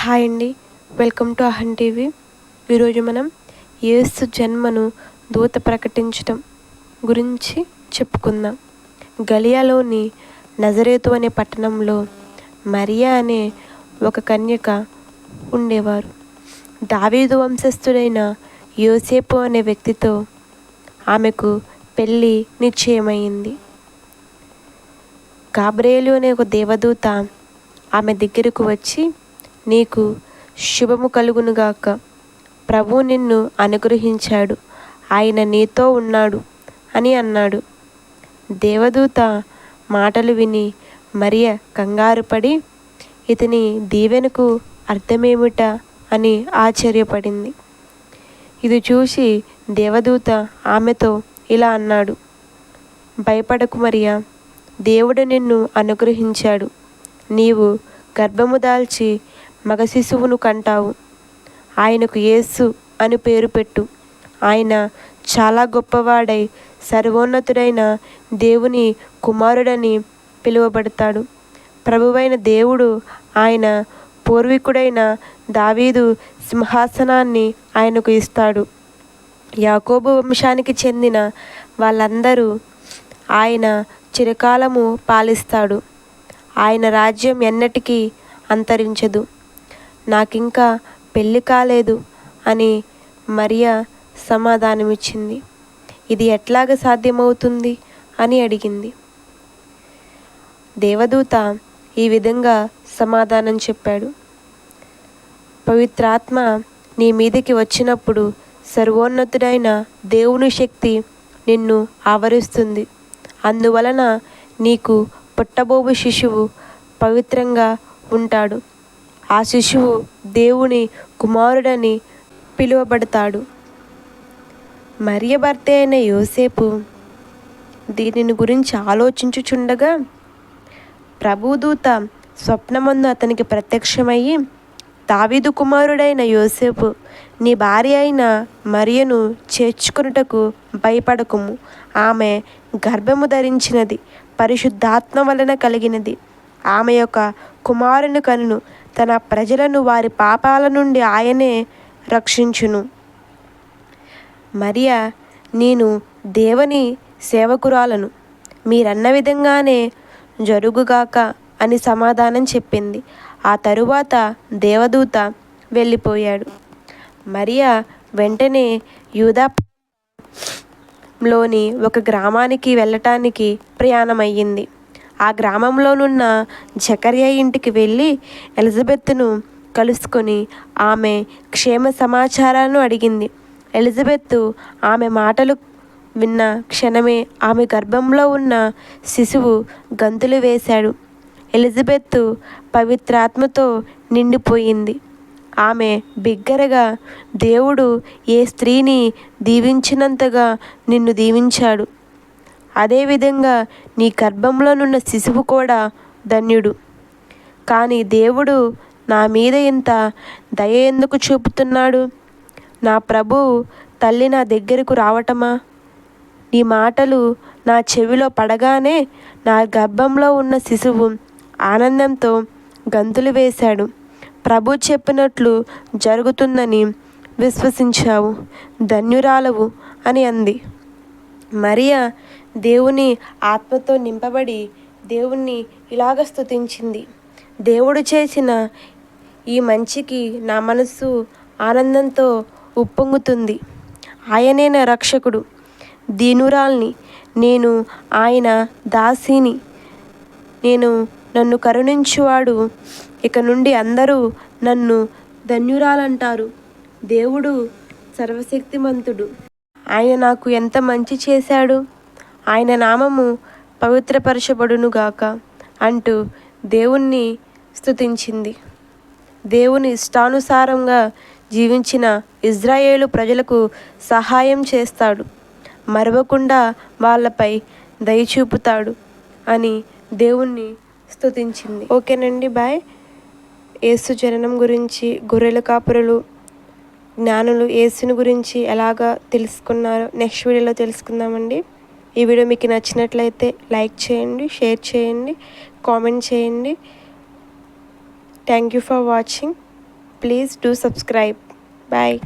Hi అండి. Welcome to Ahan TV. ఈరోజు మనం యేసు జన్మను దూత ప్రకటించడం గురించి చెప్పుకుందాం. గలియాలోని నజరేతు అనే పట్టణంలో మరియా అనే ఒక కన్యక ఉండేవారు. దావీదు వంశస్థుడైన యోసేపు అనే వ్యక్తితో ఆమెకు పెళ్ళి నిశ్చయమైంది. గాబ్రేలు అనే ఒక దేవదూత ఆమె దగ్గరకు వచ్చి నీకు శుభము కలుగునుగాక ప్రభు నిన్ను అనుగ్రహించాడు. ఆయన నీతో ఉన్నాడు అని అన్నాడు. దేవదూత మాటలు విని మరియ కంగారుపడి ఇతని దీవెనకు అర్థమేమిట అని ఆశ్చర్యపడింది. ఇది చూసి దేవదూత ఆమెతో ఇలా అన్నాడు. భయపడకు మరియా దేవుడు నిన్ను అనుగ్రహించాడు. నీవు గర్భము దాల్చి మగ శిశువును కంటావు. ఆయనకు యేసు అని పేరు పెట్టు. ఆయన చాలా గొప్పవాడై సర్వోన్నతుడైన దేవుని కుమారుడని పిలువబడతాడు. ప్రభువైన దేవుడు ఆయన పూర్వీకుడైన దావీదు సింహాసనాన్ని ఆయనకు ఇస్తాడు. యాకోబు వంశానికి చెందిన వాళ్ళందరూ ఆయన చిరకాలము పాలిస్తాడు. ఆయన రాజ్యం ఎన్నటికీ అంతరించదు. నాకింకా పెళ్ళి కాలేదు అని మరియా సమాధానమిచ్చింది. ఇది ఎట్లాగ సాధ్యమవుతుంది? అని అడిగింది. దేవదూత ఈ విధంగా సమాధానం చెప్పాడు. పవిత్రాత్మ నీ మీదకి వచ్చినప్పుడు సర్వోన్నతుడైన దేవుని శక్తి నిన్ను ఆవరిస్తుంది. అందువలన నీకు పుట్టబోబు శిశువు పవిత్రంగా ఉంటాడు. ఆ శిశువు దేవుని కుమారుడని పిలువబడతాడు. మరియ భర్త అయిన యోసేపు దీనిని గురించి ఆలోచించుచుండగా ప్రభుదూత స్వప్నమందు అతనికి ప్రత్యక్షమయ్యి దావీదు కుమారుడైన యోసేపు నీ భార్య అయిన మరియను చేర్చుకున్నటకు భయపడకుము. ఆమె గర్భము ధరించినది పరిశుద్ధాత్మ వలన కలిగినది. ఆమె యొక్క కుమారుని కనును తన ప్రజలను వారి పాపాల నుండి ఆయనే రక్షించును. మరియా నేను దేవుని సేవకురాలను. మీరన్న విధంగానే జరుగుగాక అని సమాధానం చెప్పింది. ఆ తరువాత దేవదూత వెళ్ళిపోయాడు. మరియా వెంటనే యూదా లోని ఒక గ్రామానికి వెళ్ళటానికి ప్రయాణమయ్యింది. ఆ గ్రామంలోనున్న జకర్య ఇంటికి వెళ్ళి ఎలిజబెత్ను కలుసుకొని ఆమె క్షేమ సమాచారాలను అడిగింది. ఎలిజబెత్ ఆమె మాటలు విన్న క్షణమే ఆమె గర్భంలో ఉన్న శిశువు గంతులు వేశాడు. ఎలిజబెత్ పవిత్రాత్మతో నిండిపోయింది. ఆమె బిగ్గరగా దేవుడు ఏ స్త్రీని దీవించినంతగా నిన్ను దీవించాడు. అదేవిధంగా నీ గర్భంలోనున్న శిశువు కూడా ధన్యుడు. కానీ దేవుడు నా మీద ఇంత దయ ఎందుకు చూపుతున్నాడు? నా ప్రభు తల్లి నా దగ్గరకు రావటమా? నీ మాటలు నా చెవిలో పడగానే నా గర్భంలో ఉన్న శిశువు ఆనందంతో గంతులు వేశాడు. ప్రభు చెప్పినట్లు జరుగుతుందని విశ్వసించావు. ధన్యురాలవు అని అంది. మరియా దేవుని ఆత్మతో నింపబడి దేవుణ్ణి ఇలాగ స్తుతించింది. దేవుడు చేసిన ఈ మంచికి నా మనసు ఆనందంతో ఉప్పొంగుతుంది. ఆయనే నా రక్షకుడు దీనురాల్ని. నేను ఆయన దాసిని. నేను నన్ను కరుణించువాడు. ఇక నుండి అందరూ నన్ను ధన్యురాలంటారు. దేవుడు సర్వశక్తిమంతుడు. ఆయన నాకు ఎంత మంచి చేశాడు. ఆయన నామము పవిత్రపరచబడునుగాక అంటూ దేవుణ్ణి స్థుతించింది దేవుని ఇష్టానుసారంగా జీవించిన ఇజ్రాయేలు ప్రజలకు సహాయం చేస్తాడు. మరవకుండా వాళ్ళపై దయచూపుతాడు అని దేవుణ్ణి స్థుతించింది ఓకేనండి బాయ్. ఏసు జననం గురించి గొర్రెల కాపురలు జ్ఞానులు యేసుని గురించి ఎలాగా తెలుసుకున్నారో నెక్స్ట్ వీడియోలో తెలుసుకుందామండి. ఈ వీడియో మీకు నచ్చినట్లయితే లైక్ చేయండి షేర్ చేయండి కామెంట్ చేయండి. Thank you for watching. Please do subscribe. Bye.